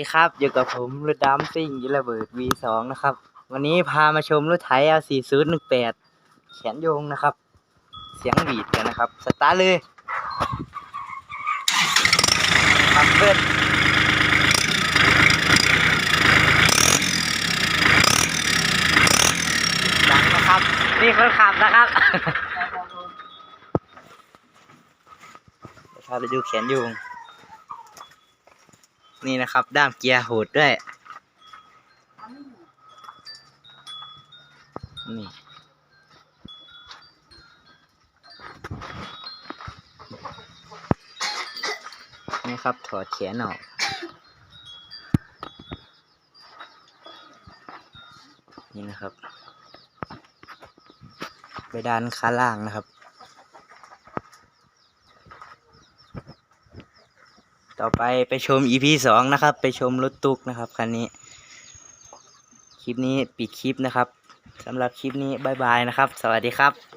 ดีครับอยู่กับผมรถดำซิ่งยิระเบิด V2 นะครับ วันนี้พามาชมรถไถ L4018 แขนโยงนะครับ เสียงบีดกันนะครับ สตาร์ทเลยครับเพื่อนดังนะครับ นี่คนขับนะครับเดี๋ยวพาไปดูแขนโยง นี่นะครับ ด้ามเกียร์โหดด้วย นี่ นี่ครับ ถอดแขนออกนี่นะครับ ไปด้านข้างล่างนะครับ ต่อไปไปชม EP สองนะครับ ไปชมรถตุกนะครับคันนี้ คลิปนี้ปิดคลิปนะครับสำหรับคลิปนี้บายบายนะครับ สวัสดีครับ